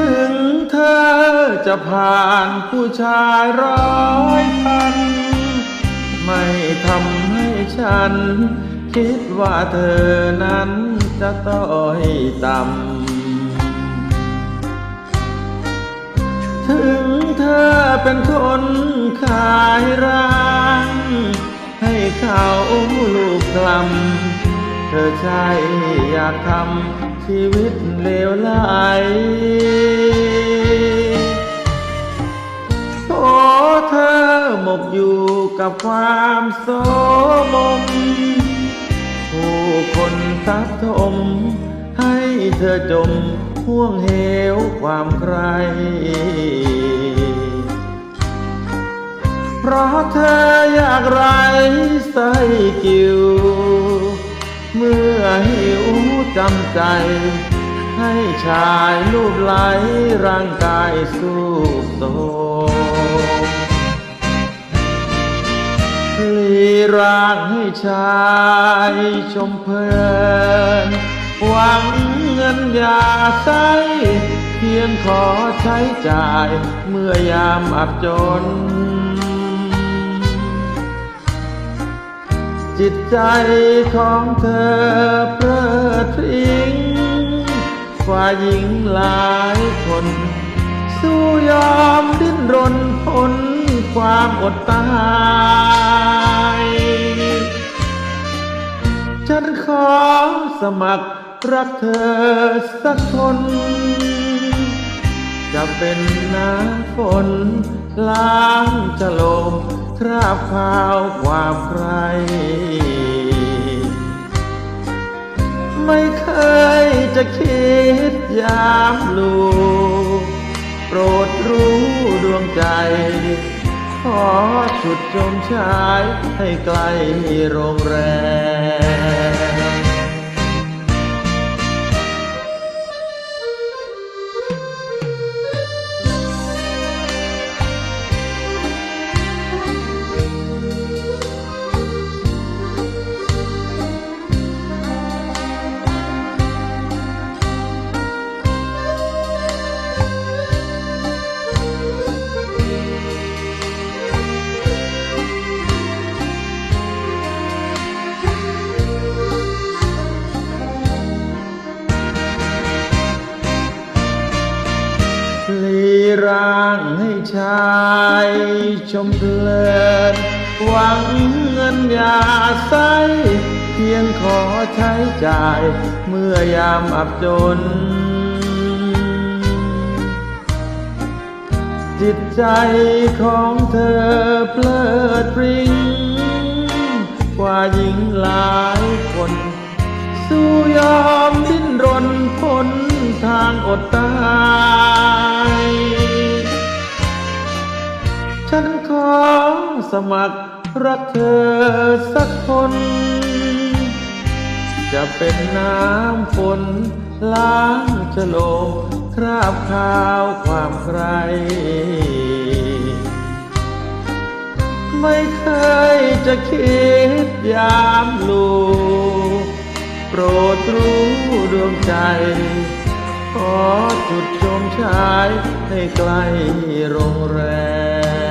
ถึงเธอจะผ่านผู้ชายร้อยพัน ไม่ทำให้ฉัน คิดว่าเธอนั้นจะต้อยต่ำ ถึงเธอเป็นคนขายร้างให้เขาลูกกลำเธอใช่อยากทำ ชีวิตเลวไหลโอ้เธอหมกอยู่กับความโสมมผู้คนทับถมให้เธอจมห่วงเหวความใคร เพราะเธออยากไรใส่กิว เมื่อหิว จำใจ ให้ชายลูบไหลร่างกายสู้โทลีรางให้ชายชมเพลิน หวังเงินอยาใช้เพียงขอใช้จ่ายเมื่อยามอับจน จิตใจของเธอเพลิดพริ้งกว่าหญิงหลายคน สู้ยอมดิ้นรนพ้นความอดตายฉันขอสมัครรักเธอสักคนจะเป็นน้ำฝนล้างจะล บข่าวความใคร ไม่เคยจะคิดยามลูกโปรดรู้ดวงใจ ขอฉุดจมชายให้ไกลโรงแรม ร่างให้ชายชมเพลิน หวังเงินยาใสเพียงขอใช้จ่าย เมื่อยามอับจน จิตใจของเธอเพลิดพริ้งกว่าหญิงหลายคน สู้ยอมดิ้นรนพ้นทางอดตาย สมัคร รักเธอสักคน จะเป็นน้ำฝน ล้างฉโลมคราบขาวความใคร ไม่เคยจะคิดยามลูกโปรดรู้ดวงใจขอจุดชมชายให้ไกลโรงแรม